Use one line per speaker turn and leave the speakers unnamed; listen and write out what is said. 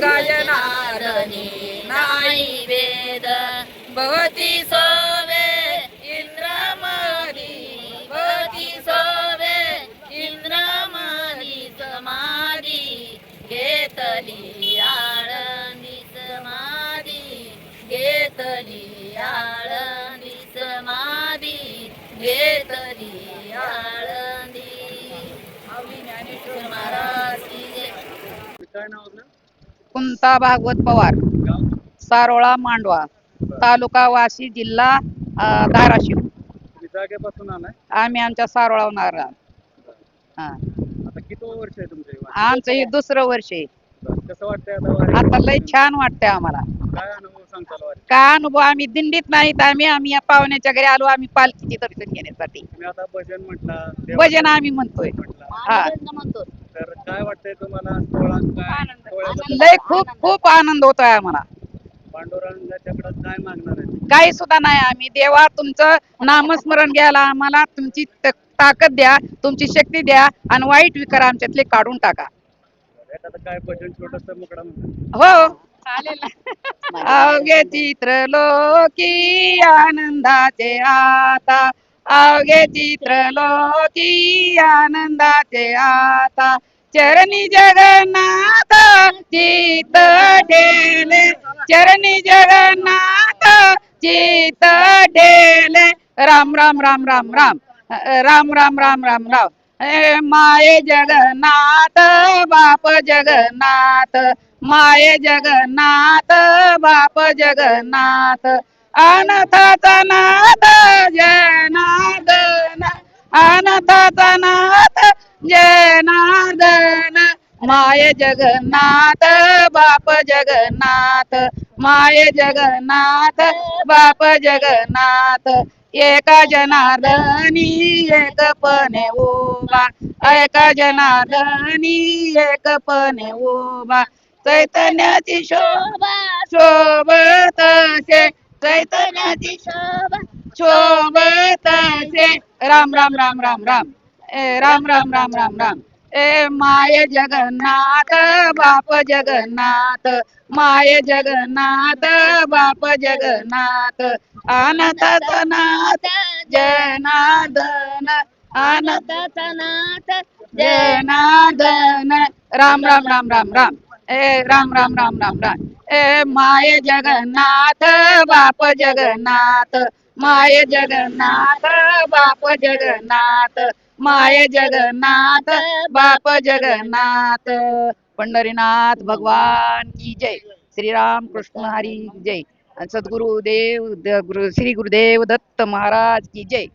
गायनारणी नाही वेद। भवती सोवे इंद्रमणी। भवती सोवे इंद्रमणी मारी घेतली आळणी समाधी। घेतली आळणी समाधी। घेतली आळणी महाराज
काय नाव
कुंता भागवत पवार सारोळा मांडवा तालुका वाशी जिल्हा धाराशिव.
तुम्ही जागेपासून आलाय?
आम्ही आमच्या सारोळावून आलो. हा.
आता किती वर्ष आहे तुमचं हे वारी?
आमचं हे दुसरं वर्ष आहे.
बरं. कसं वाटतंय आता वारी?
आता लय छान वाटतंय आम्हाला.
काय अनुभव सांगताल वारी?
काय अनुभव? आम्ही दिंडीत नाहीत आम्ही आम्ही या पाहुण्याच्या घरी आलो आम्ही पालखीची दर्शन घेण्यासाठी.
तुम्ही आता भजन म्हटला
भजन आम्ही म्हणतोय.
म्हटला.
हा.
तर काय वाटतंय तुम्हाला? काय? सोहळ्याबद्दल
लय खूप खूप आनंद होतोय आम्हाला.
पांडुरंगाच्याकडे काय मागणार आहे?
काही सुद्धा नाही आम्ही. देवा तुमचं नामस्मरण घ्यायला आम्हाला तुमची त- ताकद द्या तुमची शक्ती द्या आणि वाईट विकार आमच्यातले काढून टाका.
एखादं काय भजन छोटस मुकडा म्हणतो
हो. अवघे चित्र लोकी आनंदाचे आता. अवघे चित्र लोकी आनंदाचे आता. चरणी जगन्नाथ चित ठेले चरणी जगन्नाथ चित ठेले राम राम राम राम राम. राम राम राम राम राम. ए, माये जगन्नाथ बाप जगन्नाथ. माये जगन्नाथ बाप जगन्नाथ. अनथाचा नाथ जय माये जगन्नाथ, बाप जगन्नाथ। माये जगन्नाथ, बाप जगन्नाथ। एका जनार्दनी एकपणे उभा। एका जनार्दनी एकपणे उभा। चैतन्याची शोभा शोभत से चैतन्याची शोभा शोभत से राम राम राम राम राम। राम राम राम राम राम। ए माय जगन्नाथ बाप जगन्नाथ माय जगन्नाथ बाप जगन्नाथ अनाथाचा नाथ जनार्दन अनाथाचा नाथ जनार्दन। राम राम राम राम राम। ए राम राम राम राम राम। ए माय जगन्नाथ बाप जगन्नाथ माय जगन्नाथ बाप जगन्नाथ माय जगन्नाथ बाप जगन्नाथ. पंढरीनाथ भगवान की जय. श्रीराम कृष्ण हरी जय. सद्गुरुदेव गुरु श्री गुरुदेव दत्त महाराज की जय.